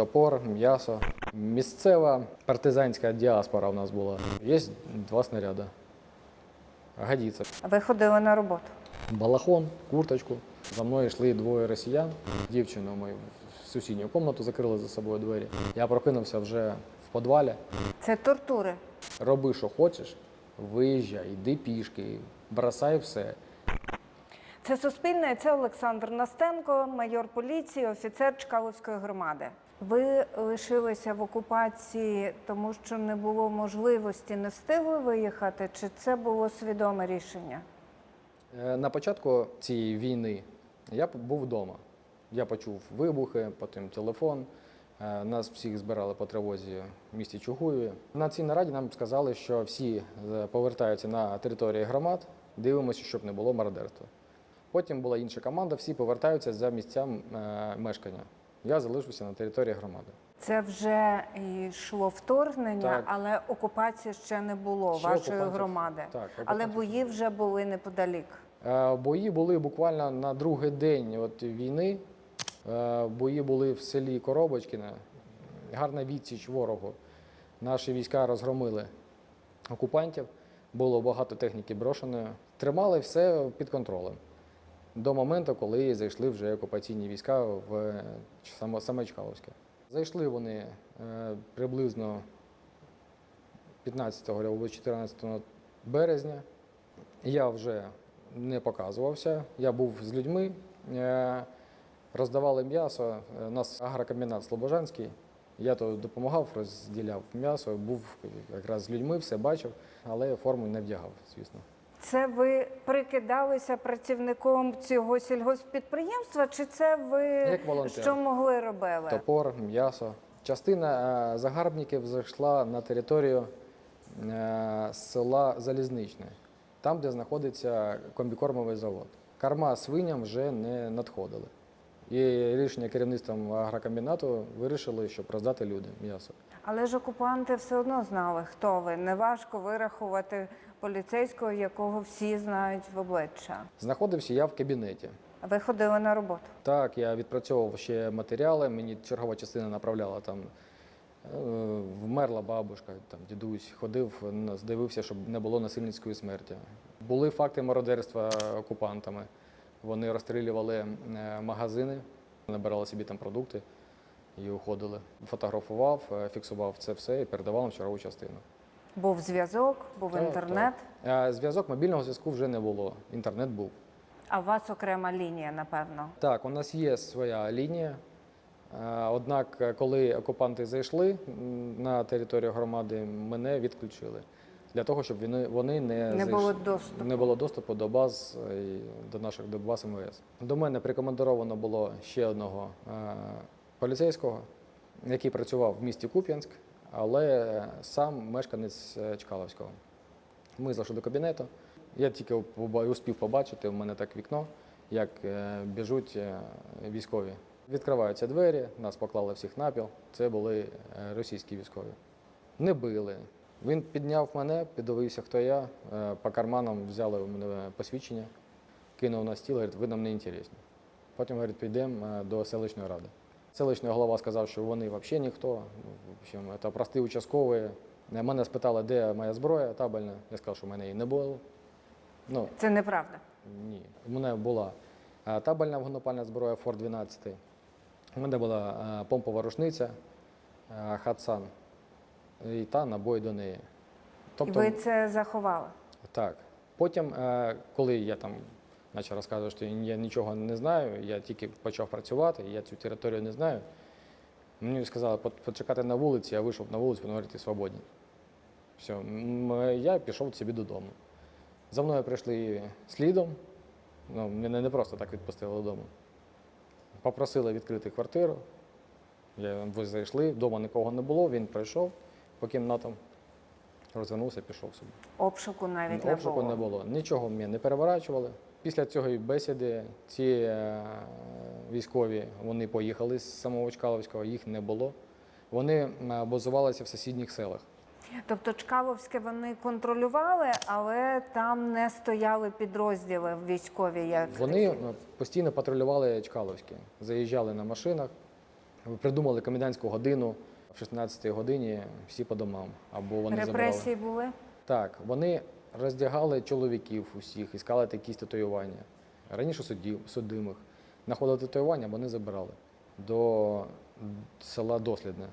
топор, м'ясо. Місцева партизанська діаспора у нас була. Є два снаряди. Годиться. Ви ходили на роботу. Балахон, курточку. За мною йшли двоє росіян. Дівчину мою в сусідню кімнату закрили за собою двері. Я прокинувся вже в підвалі. Це тортури. Роби, що хочеш, виїжджай, йди пішки, бросай все. Це Суспільне, це Олександр Настенко, майор поліції, офіцер Чкаловської громади. Ви лишилися в окупації, тому що не було можливості, не встигли виїхати, чи це було свідоме рішення? Е, На початку цієї війни я був вдома. Я почув вибухи, потім телефон. Е, Нас всіх збирали по тривозі в місті Чугуєві. На цій нараді нам сказали, що всі е, повертаються на території громад, дивимося, щоб не було мародерства. Потім була інша команда, всі повертаються за місцям мешкання. Я залишився на території громади. Це вже йшло вторгнення, Так. але окупації ще не було Ще вашої окупантів- громади. Так, але бої вже були неподалік. Е, Бої були буквально на другий день от війни. Е, Бої були в селі Коробочкіне. Гарна відсіч ворогу. Наші війська розгромили окупантів. Було багато техніки брошеної. Тримали все під контролем. До моменту, коли зайшли вже окупаційні війська в саме, саме Чкаловське. Зайшли вони е, приблизно 15 або 14 березня. Я вже не показувався. Я був з людьми, е, роздавали м'ясо. Е, У нас агрокомбінат Слобожанський. Я то допомагав, розділяв м'ясо, був якраз з людьми, все бачив, але форму не вдягав, звісно. Це ви прикидалися працівником цього сільгосппідприємства, чи це ви Як волонтер. що могли робили? Топор, м'ясо. Частина е, загарбників зайшла на територію е, села Залізничне, там, де знаходиться комбікормовий завод. Карма свиням вже не надходили. І рішення керівництвом агрокомбінату вирішили, щоб роздати людям м'ясо. Але ж окупанти все одно знали, хто ви. Неважко вирахувати поліцейського, якого всі знають в обличчя. Знаходився я в кабінеті. Ви ходили на роботу. Так, я відпрацьовував ще матеріали, мені чергова частина направляла там. е, Вмерла бабушка, там дідусь ходив, н- дивився, щоб не було насильницької смерті. Були факти мародерства окупантами. Вони розстрілювали е, магазини, набирали собі там продукти і уходили. Фотографував, е, фіксував це все і передавав в чергову частину. Був зв'язок, був Так, інтернет, так. Е, Зв'язок мобільного зв'язку вже не було. Інтернет був. а у вас окрема лінія, напевно. Так, у нас є своя лінія. Е, Однак, коли окупанти зайшли на територію громади, мене відключили для того, щоб вони, вони не, Не було доступу. не було доступу до баз до наших до баз МВС. До мене прикомандировано було ще одного поліцейського, який працював в місті Куп'янськ, але сам мешканець е, Чкаловського. Ми зайшли до кабінету. Я тільки успів побачити, у мене так вікно, як е, біжуть е, військові. Відкриваються двері, нас поклали всіх напіл. Це були російські військові. Не били. Він підняв мене, піддивився, хто я. По карманам взяли у мене посвідчення, кинув на стіл, говорить, ви нам не інтересні. Потім говорить, підемо до селищної ради. Селищний голова сказав, що вони взагалі ніхто. Ну, в общем, це прості участкові. Е, Мене спитали, де моя зброя табельна. Я сказав, що в мене її не було. Ну, Це неправда. ні. У мене була е, табельна вогнепальна зброя Фор 12. У мене була е, помпова рушниця Хатсан і та набой до неї. І ви це заховали. Так. Потім, коли я там почав розказувати, що я нічого не знаю, я тільки почав працювати, я цю територію не знаю. Мені сказали «По- почекати на вулиці, я вийшов на вулицю, вони говорять, «Ти свободні. Все, я пішов собі додому. За мною прийшли слідом, ну, мене не просто так відпустили додому. Попросили відкрити квартиру. Я, ви зайшли, вдома нікого не було, він прийшов по кімнатам, розвернувся, пішов собі. Обшуку навіть не Обшуку було. не було. Нічого мене не переворачували. Після цієї бесіди ці е, військові вони поїхали з самого Чкаловського, їх не було. Вони е, базувалися в сусідніх селах. Тобто Чкаловське вони контролювали, але там не стояли підрозділи військові. Як Вони е, постійно патрулювали Чкаловське, заїжджали на машинах, Придумали комендантську годину в 16-й годині всі по домам. Або вони. Репресії були? Так, вони роздягали чоловіків усіх, іскали якісь татуювання. Раніше судів, судимих. Знаходили татуювання, вони забирали до села Дослідне.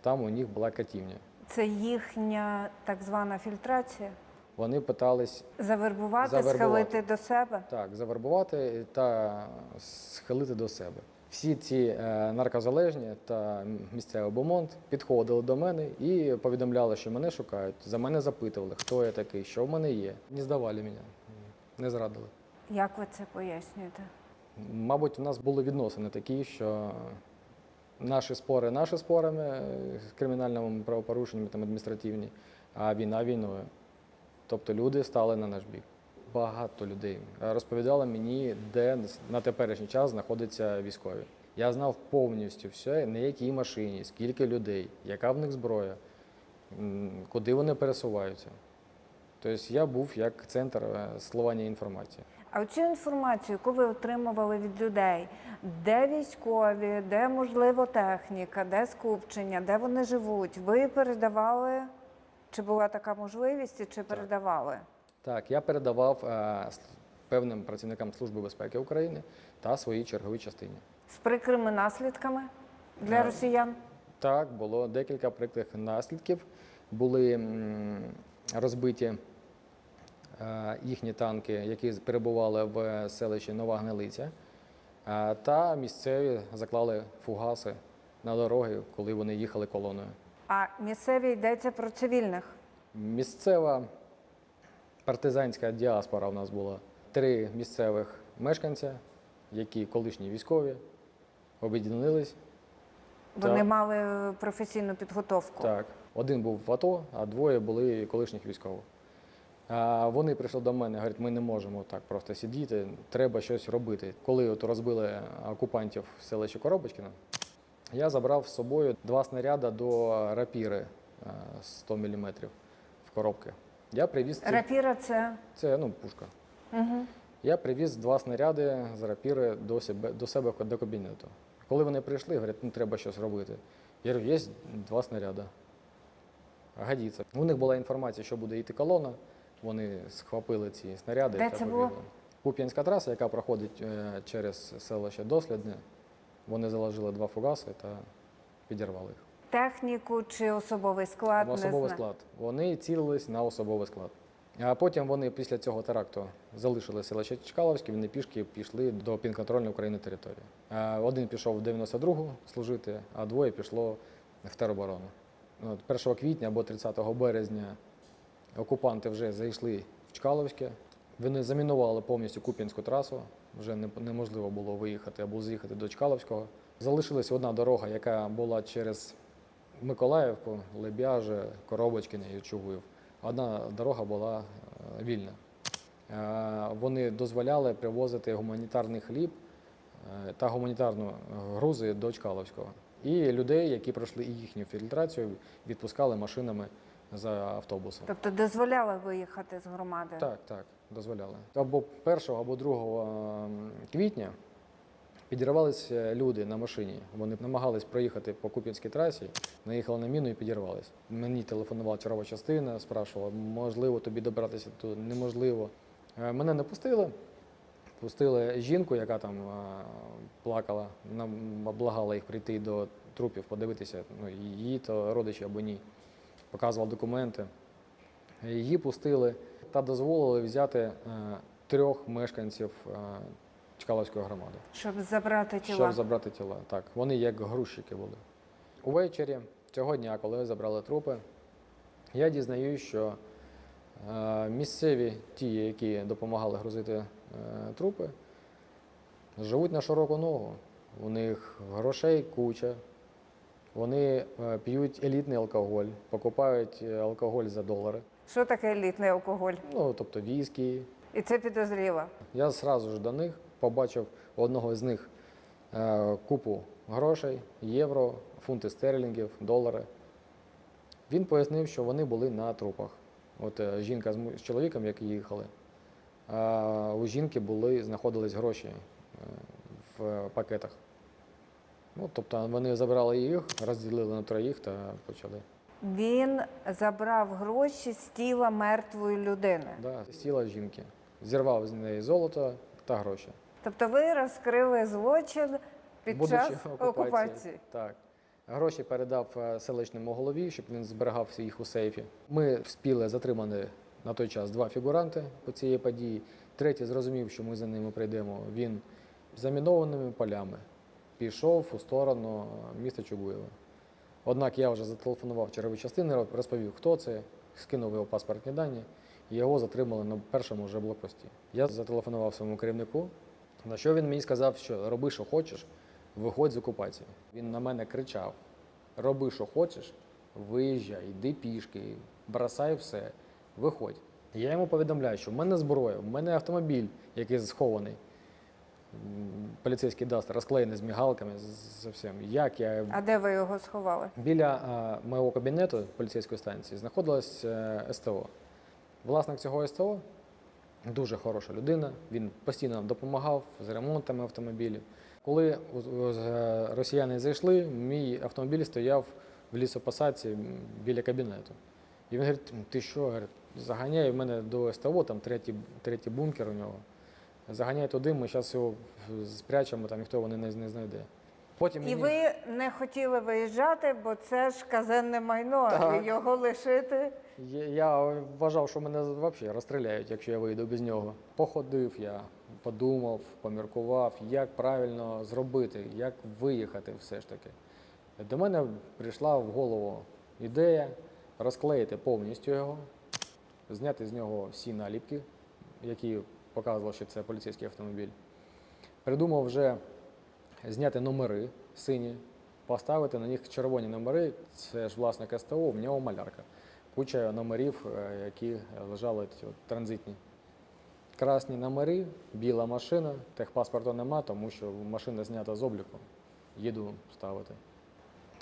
Там у них була катівня. Це їхня так звана фільтрація. Вони питались Завербувати, Завербувати. схилити до себе. так, завербувати та схилити до себе. Всі ці е, наркозалежні та місцевий бомонд підходили до мене і повідомляли, що мене шукають. За мене запитували, хто я такий, що в мене є. Не здавали мене, не зрадили. Як ви це пояснюєте? Мабуть, у нас були відносини такі, що наші спори наші спорами з кримінальними правопорушеннями там адміністративні, а війна війною. Тобто люди стали на наш бік. Багато людей розповідали мені, де на теперішній час знаходяться військові. Я знав повністю все, на якій машині, скільки людей, яка в них зброя, куди вони пересуваються. Тобто я був як центр е, сливання інформації. А цю інформацію, яку ви отримували від людей, де військові, де можливо техніка, де скупчення, де вони живуть, ви передавали? Чи була така можливість, чи передавали? Так, я передавав е, с- певним працівникам Служби безпеки України та своїй черговій частині. З прикрими наслідками для Е, росіян? Так, було декілька прикрих наслідків. Були м, розбиті е, їхні танки, які перебували в селищі Нова Гнилиця, е, та місцеві заклали фугаси на дороги, коли вони їхали колоною. А місцеві йдеться про цивільних. Місцева партизанська діаспора у нас була. Три місцевих мешканця, які колишні військові, об'єднались. Вони Так. мали професійну підготовку. Так, один був в АТО, а двоє були колишніх військових. А вони прийшли до мене, говорять, ми не можемо так просто сидіти, треба щось робити. Коли от розбили окупантів в селищі Коробочкіно, я забрав з собою два снаряди до рапіри е, 100 мм в коробки. Я привіз ці... Рапіра це це ну, пушка. угу. Я привіз два снаряди з рапіри до себе, до себе до кабінету. Коли вони прийшли, говорять, ну треба щось робити. Я говорю, є два снаряди. Годиться. У них була інформація, що буде йти колона. Вони схвапили ці снаряди. Де та це було? Куп'янська траса, яка проходить е, через селище Дослідне. Вони заложили два фугаси та підірвали їх. Техніку чи особовий склад. В не особовий склад. Вони цілились на особовий склад. А потім вони після цього теракту залишили селище Чкаловське, вони пішки пішли до підконтрольної України території. Один пішов в 92-гу служити, а двоє пішло в тероборону. 1 квітня або 30 березня окупанти вже зайшли в Чкаловське. Вони замінували повністю Куп'янську трасу. Вже неможливо було виїхати або з'їхати до Чкаловського. Залишилась одна дорога, яка була через Миколаївку, Лебяже, Коробочкине і Чугуїв. Одна дорога була е, вільна. Е, Вони дозволяли привозити гуманітарний хліб е, та гуманітарну грузи до Чкаловського. І людей, які пройшли їхню фільтрацію, відпускали машинами за автобусом. Тобто дозволяли виїхати з громади. Так, так, дозволяли. Або 1 або 2 квітня підірвалися люди на машині. Вони намагались проїхати по Куп'янській трасі, наїхали на міну і підірвались. Мені телефонувала чергова частина, спрашувала, можливо тобі добратися туди, неможливо. Е, Мене не пустили. Пустили жінку, яка там е, плакала, нам облагала їх прийти до трупів, подивитися, ну, її то родичі або ні. Показував документи. Її пустили та дозволили взяти е, трьох мешканців Чкаловської громади, Щоб забрати тіла. щоб забрати тіла. Так, вони як грузчики були. Увечері цього дня, коли забрали трупи, я дізнаюсь, що е, місцеві ті, які допомагали грузити е, трупи, живуть на широку ногу. У них грошей куча. Вони е, п'ють елітний алкоголь, покупають е, алкоголь за долари. Що таке елітний алкоголь? Ну, тобто віскі. І це підозріло. Я зразу ж до них побачив у одного з них е, купу грошей, євро, фунти стерлінгів, долари. Він пояснив, що вони були на трупах. От е, жінка з, чоловіком, які їхали, у жінки були, знаходились гроші е, в пакетах. Ну, тобто вони забрали їх, розділили на троїх та почали. Він забрав гроші з тіла мертвої людини. Да, з тіла жінки. Зірвав з неї золото та гроші. Тобто ви розкрили злочин під Будучи час окупації. окупації. Так. Гроші передав е, селищному голові, щоб він зберігав їх у сейфі. Ми вспіли затримати на той час два фігуранти по цієї події. Третій зрозумів, що ми за ними прийдемо. Він замінованими полями пішов у сторону міста Чугуєва. Однак я вже зателефонував чергові частини, розповів, хто це, скинув його паспортні дані, і його затримали на першому вже блокпості. Я зателефонував своєму керівнику, на що він мені сказав, що роби, що хочеш, виходь з окупації. Він на мене кричав: роби, що хочеш, виїжджай, йди пішки, бросай все, виходь. Я йому повідомляю, що в мене зброя, в мене автомобіль, який схований. Поліцейський даст розклеєний з мігалками, з всім. Як я А де ви його сховали? Біля а, мого кабінету поліцейської станції знаходилось е, СТО. Власник цього СТО дуже хороша людина. Він постійно нам допомагав з ремонтами автомобілів. Коли е, росіяни зайшли, мій автомобіль стояв в лісопосадці біля кабінету. І він говорить, ти що? Заганяй в мене до СТО, там третій, третій бункер у нього. Заганяй туди, ми зараз його спрячемо, там ніхто його не, не знайде. Потім І мені- ви не хотіли виїжджати, бо це ж казенне майно, Так. і його лишити. Я- Я вважав, що мене взагалі розстріляють, якщо я вийду без нього. Походив я, подумав, поміркував, як правильно зробити, як виїхати все ж таки. До мене прийшла в голову ідея розклеїти повністю його, зняти з нього всі наліпки, які показували, що це поліцейський автомобіль. Придумав вже зняти номери сині, поставити на них червоні номери. Це ж власник СТО, в нього малярка. Куча номерів, е, які лежали транзитні. Красні номери, біла машина, техпаспорту нема, тому що машина знята з обліку. Їду ставити.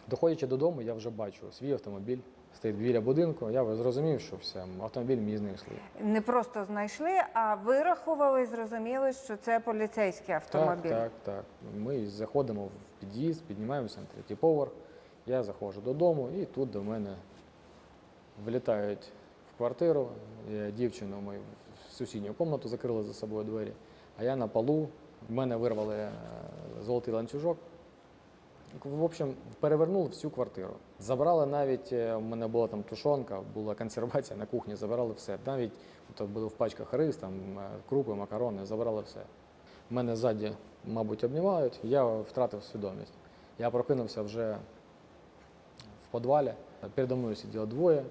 Доходячи додому, я вже бачу свій автомобіль, стоїть біля будинку. Я зрозумів, що все, автомобіль мій знайшли. Не просто знайшли, а вирахували і зрозуміли, що це поліцейський автомобіль. Так, так, так. Ми заходимо в під'їзд, піднімаємося на третій поверх. Я заходжу додому, і тут до мене влітають в квартиру. е, Дівчину мою в сусідню кімнату закрили за собою двері, а я на полу. В мене вирвали е, золотий ланцюжок. В общем, перевернули всю квартиру. Забрали навіть, е, у мене була там тушонка, була консервація на кухні, забирали все. Навіть то було в пачках рис, там е, крупи, макарони, забрали все. Мене ззаді, мабуть, обнімають, я втратив свідомість. Я прокинувся вже в підвалі. Передо мною сиділо двоє.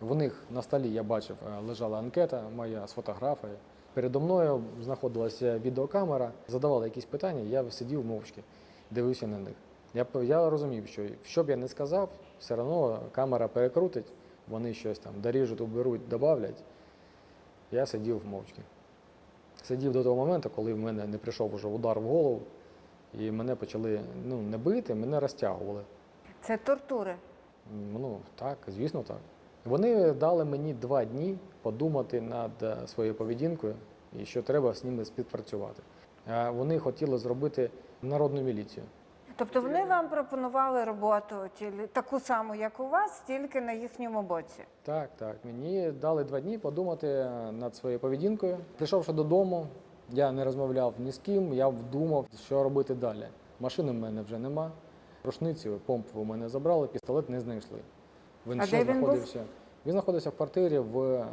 В них на столі я бачив, е, лежала анкета моя з фотографією. Передо мною знаходилася відеокамера, задавали якісь питання, я сидів мовчки, дивився на них. Я, я розумів, що що б я не сказав, все одно камера перекрутить, вони щось там доріжуть, уберуть, додавлять. Я сидів мовчки. Сидів до того моменту, коли в мене не прийшов уже удар в голову, і мене почали ну, не бити, мене розтягували. Це тортури. Ну так, звісно, так. Вони дали мені два дні подумати над е, своєю поведінкою і що треба з ними співпрацювати. Е, Вони хотіли зробити народну міліцію. Тобто вони вам пропонували роботу тілі- таку саму, як у вас, тільки на їхньому боці. Так, так. Мені дали два дні подумати над своєю поведінкою. Прийшовши додому, я не розмовляв ні з ким, я вдумав, що робити далі. Машини в мене вже нема. Рушниці, помпу у мене забрали, пістолет не знайшли. Він А ще де він був? знаходився. Він знаходився в квартирі в е,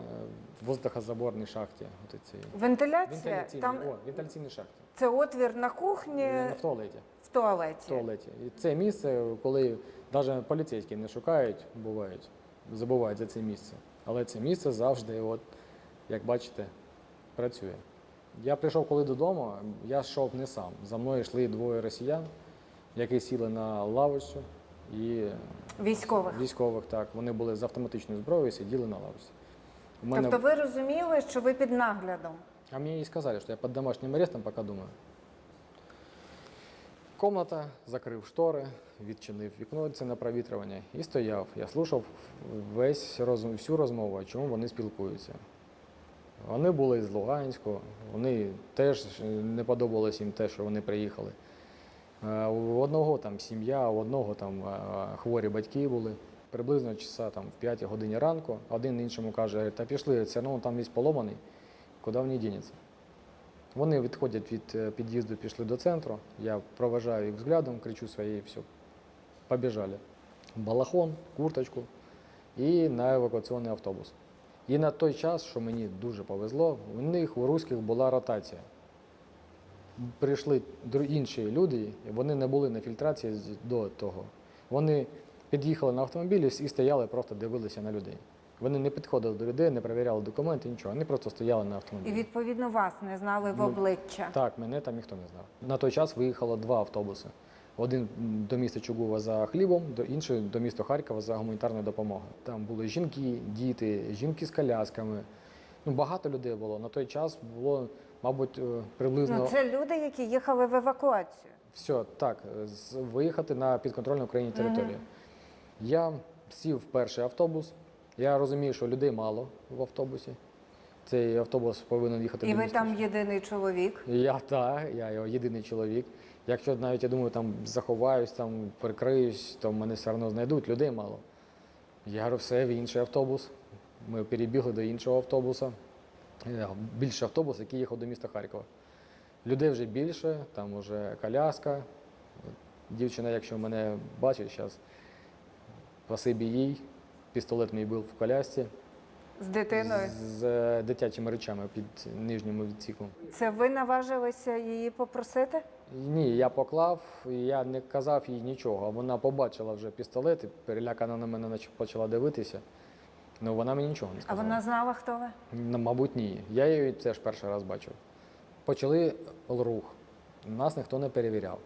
воздухозаборній шахті. От цій. Вентиляція Вентиляційній, там о, вентиляційній шахті. це отвір на кухні В туалеті. Туалеті. В туалеті. І це місце, коли навіть поліцейські не шукають, бувають, забувають за це місце. Але це місце завжди, от, як бачите, працює. Я прийшов коли додому, я йшов не сам. За мною йшли двоє росіян, які сіли на лавочку і Військових. військових. Так, вони були з автоматичною зброєю, сиділи на лавочці. У мене... Тобто ви розуміли, що ви під наглядом. А мне и сказали, что я под домашним арестом пока думаю. Комната, закрив штори, відчинив вікно це на провітрювання і стояв. Я слухав весь всю розмову, чому вони спілкуються. Вони були з Луганську, вони теж не подобалось їм те, що вони приїхали. Е, У одного там сім'я, у одного там е, хворі батьки були. Приблизно часа там в 5 годині ранку один іншому каже, та пішли, все одно там весь поломаний, куди вони дінеться. Вони відходять від е, під'їзду, пішли до центру. Я проважаю їх взглядом, кричу своїй, все, побіжали. Балахон, курточку і на евакуаційний автобус. І на той час, що мені дуже повезло, у них у руських була ротація. Прийшли інші люди, вони не були на фільтрації до того. Вони під'їхали на автомобілі і стояли, просто дивилися на людей. Вони не підходили до людей, не перевіряли документи, нічого. Вони просто стояли на автомобілі. І відповідно вас не знали в Ну, обличчя. Так, мене там ніхто не знав. На той час виїхало два автобуси. Один до міста Чугува за хлібом, до інший до міста Харкова за гуманітарною допомогою. Там були жінки, діти, жінки з колясками. Ну, багато людей було. На той час було, мабуть, е, приблизно Ну, це люди, які їхали в евакуацію. все так, е, з- виїхати на підконтрольну Україні територію. Я сів в перший автобус. Я розумію, що людей мало в автобусі. Цей автобус повинен їхати І ви міста там єдиний чоловік. я так, я його єдиний чоловік. Якщо навіть я думаю, там заховаюсь, там прикриюсь, то мене все одно знайдуть, людей мало. Я говорю, все, в інший автобус. Ми перебігли до іншого автобуса. Е, Більший автобус, який їхав до міста Харкова. Людей вже більше, там вже коляска. Дівчина, якщо мене бачить зараз, спасибі їй. Пістолет мій був в колясці З дитиною. з е, дитячими речами під нижнім відсіком. Це ви наважилися її попросити? Ні, я поклав, я не казав їй нічого. Вона побачила вже пістолет і перелякана на мене почала дивитися. Ну вона мені нічого не сказала. А вона знала, хто ви? Ну, мабуть, ні. Я її теж перший раз бачив. Почали рух. Нас ніхто не перевіряв.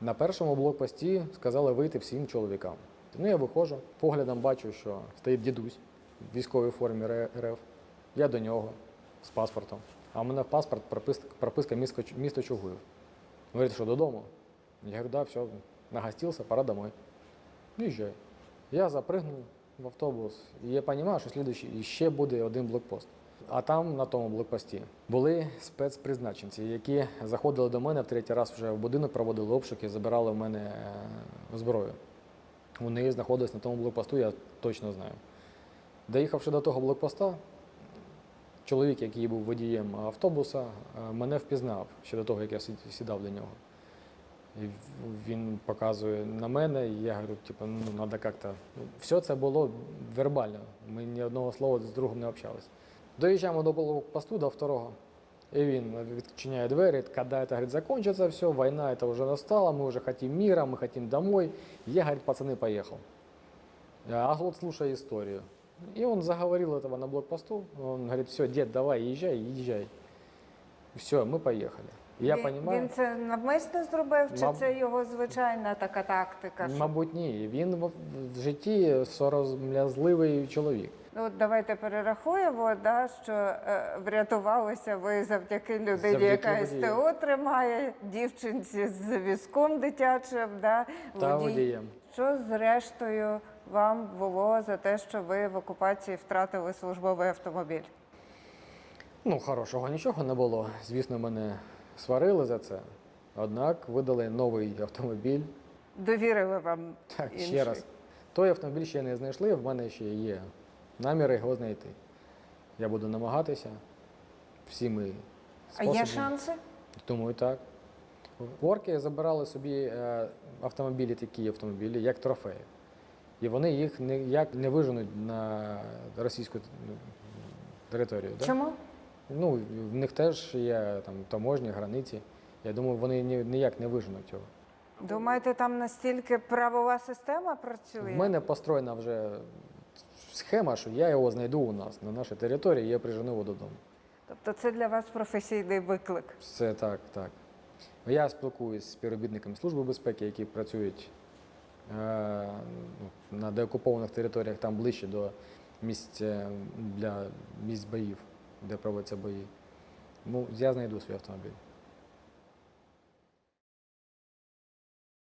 На першому блокпості сказали вийти всім чоловікам. Ну, я виходжу, поглядом бачу, що стоїть дідусь в військовій формі РФ. Я до нього з паспортом. А в мене в паспорт прописка, прописка місто, Чугуїв. Говорить, що додому. Я говорю, да, все, нагостився, пора домой. Їжджай. Я запригнув в автобус, і я розумію, що слідуючий ще буде один блокпост. А там, на тому блокпості, були спецпризначенці, які заходили до мене в третій раз вже в будинок, проводили обшуки, забирали в мене е, зброю. Вони знаходились на тому блокпосту, я точно знаю. Доїхавши до того блокпоста, чоловік, який був водієм автобуса, е, мене впізнав ще до того, як я сідав до нього. І він показує на мене, і я говорю, типу, ну, треба як-то. Все це було вербально. Ми ні одного слова з другом не общалися. Доїжджаємо до блокпосту, до второго. І він відчиняє двері, коли це говорить, закончится все, війна це вже настала, ми вже хотим мира, ми хотим домой. Я, говорит, пацаны, поехал. А Глот слушай историю. И он заговорил этого на блокпосту. Он говорит, все, дед, давай, езжай, езжай. Все, мы поехали. Я він, понимаю, він це навмисно зробив, чи Маб- це його звичайна така тактика? що- мабуть, ні. Він в, в житті сором'язливий чоловік. Ну, от давайте перерахуємо, да, що е, врятувалися ви завдяки людині, Завдяки яка водію. СТО тримає, дівчинці з візком дитячим, да, Та водій. водієм. Що зрештою вам було за те, що ви в окупації втратили службовий автомобіль? Ну, хорошого нічого не було. Звісно, мене сварили за це. Однак видали новий автомобіль. Довірили вам Так, інший? ще раз. Той автомобіль ще не знайшли, в мене ще є наміри його знайти. Я буду намагатися всіми А є шанси? Думаю, так. Орки забирали собі е, автомобілі, такі автомобілі, як трофеї. І вони їх ніяк не виженуть на російську ну, територію. Чому? Ну, в них теж є там таможні, границі. Я думаю, вони ніяк не виженуть його. Думаєте, там настільки правова система працює? В мене построєна вже схема, що я його знайду у нас на нашій території, і я прижену його додому. Тобто це для вас професійний виклик. Все так, так. Я спілкуюсь з співробітниками Служби безпеки, які працюють е, ну, на деокупованих територіях, там ближче до місць е, для місць боїв, де проводяться бої. Ну, я знайду свій автомобіль.